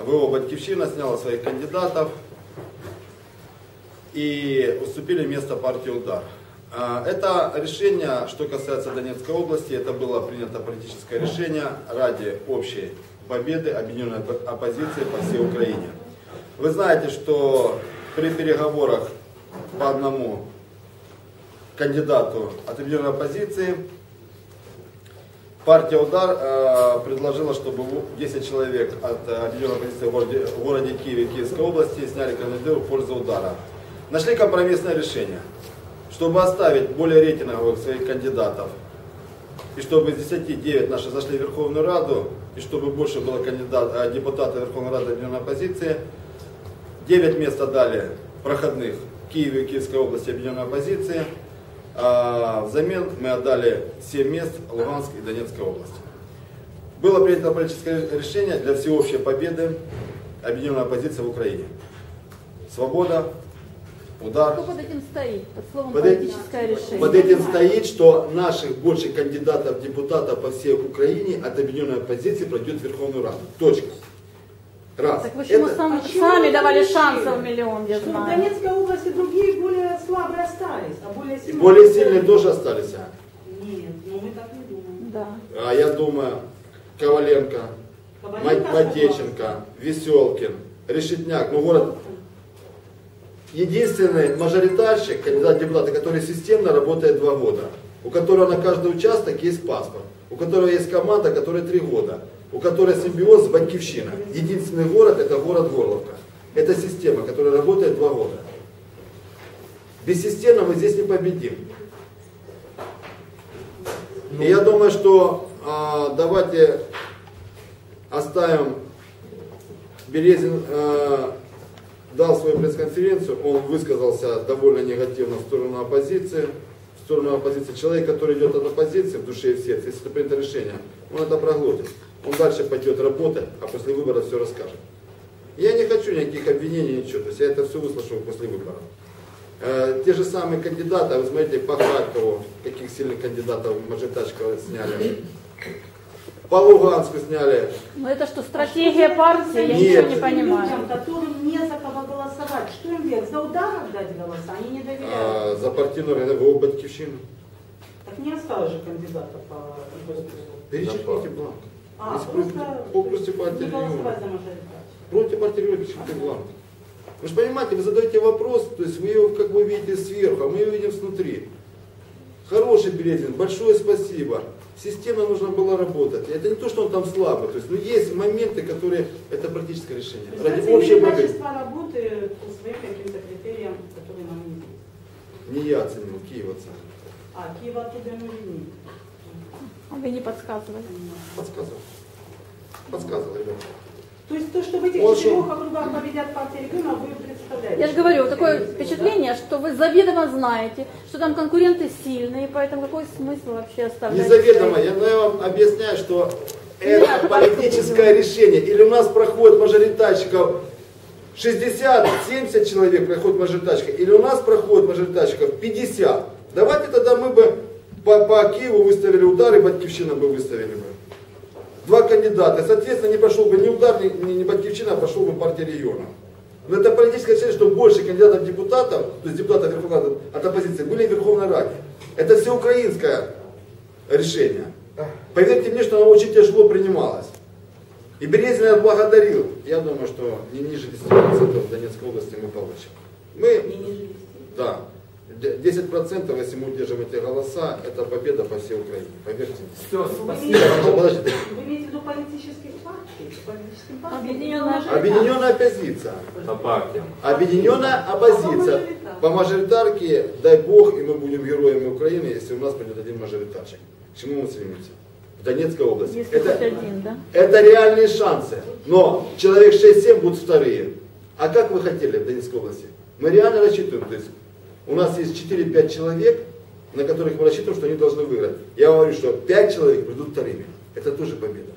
ВО «Батькивщина» сняла своих кандидатов и уступили место партии «Удар». А, Это решение, что касается Донецкой области, это было принято политическое решение ради общей победы объединенной оппо- оппозиции по всей Украине. Вы знаете, что при переговорах по одному кандидату от объединенной оппозиции партия «Удар» э, предложила, чтобы у- 10 человек от э, объединенной оппозиции в городе, Киеве Киевской области сняли кандидатуру в пользу «Удара». Нашли компромиссное решение, чтобы оставить более рейтинговых своих кандидатов и чтобы из 10 9 наши зашли в Верховную Раду, и чтобы больше было кандидат, э, депутатов Верховной Рады объединенной оппозиции, 9 мест отдали проходных Киеве и Киевской области объединенной оппозиции, а взамен мы отдали 7 мест Луганской и Донецкой области. Было принято политическое решение для всеобщей победы объединенной оппозиции в Украине. Свобода, удар. Что под этим стоит? Под словом Под политическое решение. Под этим стоит, что наших больше кандидатов в депутата по всей Украине от объединенной оппозиции пройдет в Верховную Раду. Точка. Раз. Так вы чему Это- сам- А сами давали шансов миллион, я Что в знаю. Донецкой области другие более слабые остались, а более И сильные... более сильные тоже остались. а. Нет, ну мы так не думаем. Да. А я думаю, Коваленко, Коваленко Мат- Матеченко, Веселкин, Решетняк. Ну, город единственный мажоритарщик, кандидат в депутаты, который системно работает два года, у которого на каждый участок есть паспорт, у которого есть команда, которая три года, у которой симбиоз с. Единственный город это город Горловка. Это система, которая работает два года. Бессистемно мы здесь не победим. И я думаю, что а, давайте оставим Березин э, дал свою пресс-конференцию, он высказался довольно негативно в сторону оппозиции, в сторону оппозиции. Человек, который идет от оппозиции в душе и в сердце, если это принято решение, он это проглотит. Он дальше пойдет работать, а после выборов все расскажет. Я не хочу никаких обвинений, ничего. То есть я это все выслушаю после выборов. Э, те же самые кандидаты, вы смотрите, по Харькову, каких сильных кандидатов мажоритарщиков сняли. По Луганску сняли. Ну это что, стратегия партии? Я Нет. ничего не Людям, понимаю. которым не за кого голосовать, что им делать? За удар отдать голоса? Они не доверяют. А, за партийную РНВО Батькивщину. Так не осталось же кандидата по. Перечеркните бланк. А, просто против, против партии не голосовать региона. за мажоритарщика. Против партии региона перечеркните бланк. Вы же понимаете, вы задаете вопрос, то есть вы его как бы видите сверху, а мы его видим снутри. Хороший Березин, большое спасибо. Системно нужно было работать. Это не то, что он там слабый. То есть, ну, есть моменты, которые это практическое решение. То есть Ради общей качество работы по своим каким-то критериям, которые нам не Не я оценил, Киев оценил. А, Киев оттуда ну не Вы не подсказывали. Подсказывал. Подсказывал, ребята. То есть то, что в этих Он четырех округах победят партии региона, вы представляете? Я же говорю, такое впечатление, что вы заведомо знаете, что там конкуренты сильные, поэтому какой смысл вообще оставлять? Незаведомо, я, ну, я вам объясняю, что это политическое решение. Или у нас проходит мажоритарщиков 60-70 человек проходит мажоритарщиков, или у нас проходит мажоритарщиков 50. Давайте тогда мы бы по, по Киеву выставили удар, и Батькивщина бы выставили бы. Два кандидата. Соответственно, не прошел бы ни удар, ни, ни, ни Батькивщина, а прошел бы партия региона. Но это политическое решение, что больше кандидатов депутатов, то есть депутатов Верховной от оппозиции, были в Верховной Раде. Это всеукраинское решение. Поверьте мне, что оно очень тяжело принималось. И Березин я благодарил. Я думаю, что не ниже 10% в Донецкой области мы получим. Мы, Не ниже 10. да, 10%, если мы удержим эти голоса, это победа по всей Украине. Поверьте. Все, спасибо. Подождите. вы имеете в виду политических партий? Политическим партиям? Объединенная Объединенная оппозиция. По партиям. Объединенная оппозиция. По мажоритарке, дай бог, и мы будем героями Украины, если у нас придет один мажоритарщик. К чему мы стремимся? В Донецкой области. Если Это- один, да? Это реальные шансы. Но человек 6-7 будут вторые. А как вы хотели в Донецкой области? Мы реально рассчитываем. То есть у нас есть 4-5 человек, на которых мы рассчитываем, что они должны выиграть. Я говорю, что 5 человек придут вторыми. Это тоже победа.